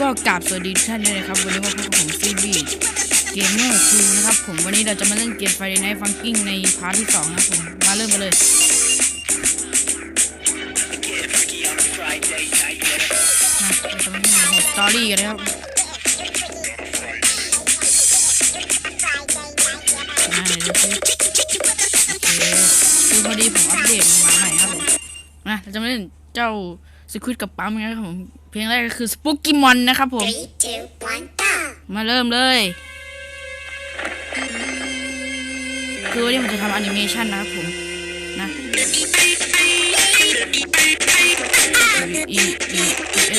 ก็กราบสวัสดีทุกท่านด้วยนะครับ วันนี้พบกับผมซีบีเกมเมอร์คูนะครับผมวันนี้เราจะมาเล่นเกม Friday Night Funkin' ในพาร์ทที่2นะครับผมมาเริ่มกันเลยเราจะมาเล่นโหมดสตอรี่กันนะครับมาเดี๋ยวดูซิโอเคคือพอดีผมอัปเดตมาใหม่ครับผมมาเราจะมาเล่นเจ้า สควิดกับปั๊มนะครับผมเพลงแรกก็คือสปุกกิมอนนะครับผม Three, two, one, มาเริ่มเลย คือวันนี้ผมจะทำแอนิเมชันนะครับผมนะอีอีอีเอ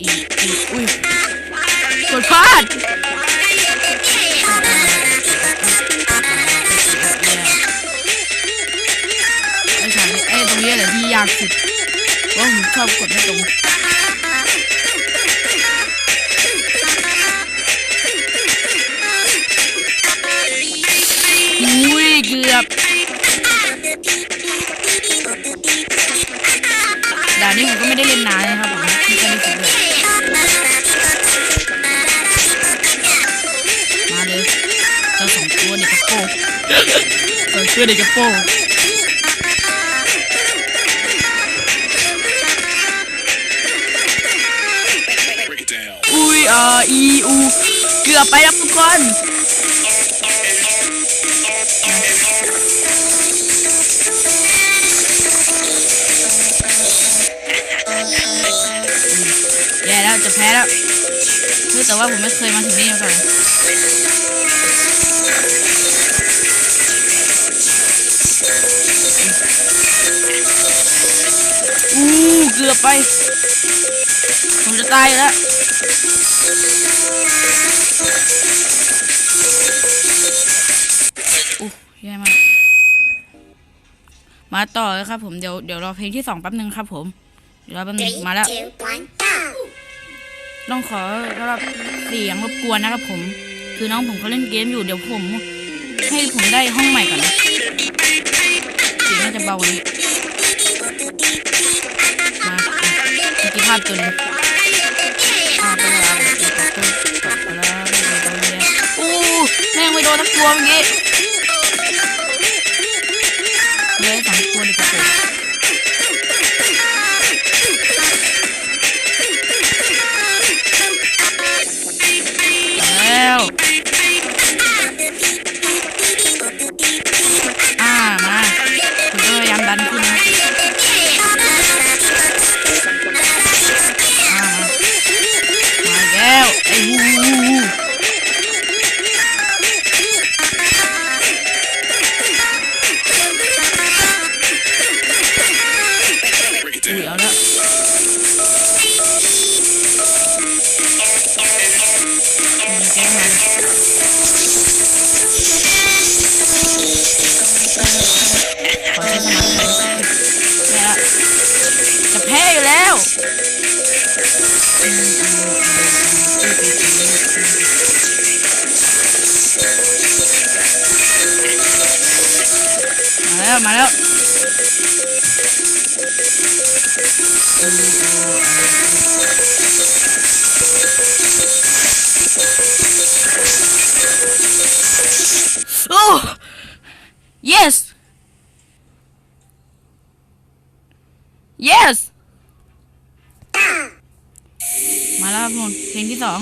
อีอีอุ้ยกดพลาดไอ้ฉากนี้ไอ้ตรงนี้แหละที่ยากสุด เพราผมชอบกดไม่ตรงอุ้ยเกือบด่านนี้ผมก็ไม่ได้เล่นนานนะครับผมที่จะได้ฝึกเลยมาเลยเจ้าสองตัวเด็กกระโปรงสองตัวเด็กกระโปรง ออีอูเกือบไปแล้วทุกคนแย่แล้วจะแพ้แล้วคือแต่ว่าผมไม่เคยมาถึงนี่มาก่อน เกือบไป ผมจะตายอยู่แล้วอู้แย่มากมาต่อเลยครับ ผมเดี๋ยวเดี๋ยวรอเพลงที่สองแป๊บนึงครับ ผมเดี๋ยวรอแป๊บนึง Three, มาแล้ว two, one, go! ต้องขอสำหรับเสียงรบกวนนะครับ ผม คือน้องผมเขาเล่นเกมอยู่เดี๋ยวผม ให้ผมได้ห้องใหม่ก่อนนะเสียงน่าจะเบากว่านี้มา เมื่อกี้พลาตัวหนึงพลาดไปแล้วตกไปแล้วอู้แม่งไม่โดนทักตัวเมื่อกี้ Oh! Yes! Yes! มาแล้วครับผมเพลงที่สอง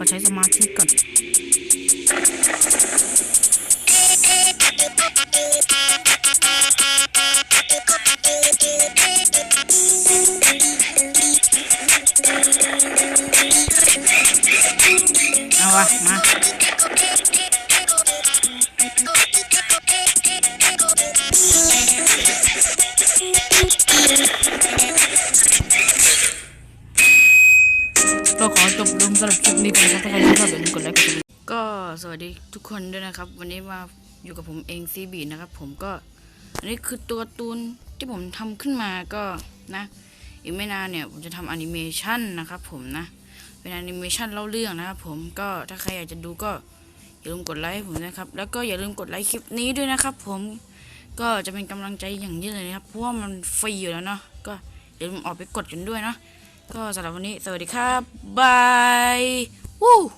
ขอใช้สมาธิก่อน นะครับถ้าใครชอบอย่าลืมกดไลค์กดติดก็สวัสดีทุกคนด้วยนะครับ วันนี้มาอยู่กับผมเองซีบีนะครับ ผมก็อันนี้คือตัวตูนที่ผมทำขึ้นมาก็นะ อีกไม่นานเนี่ยผมจะทำแอนิเมชันนะครับ ผมนะเป็นแอนิเมชันเล่าเรื่องนะครับผมก็ถ้าใครอยากจะดูก็อย่าลืมกดไลค์ผมนะครับ แล้วก็อย่าลืมกดไลค์คลิปนี้ด้วยนะครับ ผมก็จะเป็นกำลังใจอย่างยิ่งเลยนะครับเพราะว่ามันฟรีอยู่แล้วเนาะก็อย่าลืมออกไปกดกันด้วยเนาะก็สำหรับวันนี้ สวัสดีครับบาย Woo!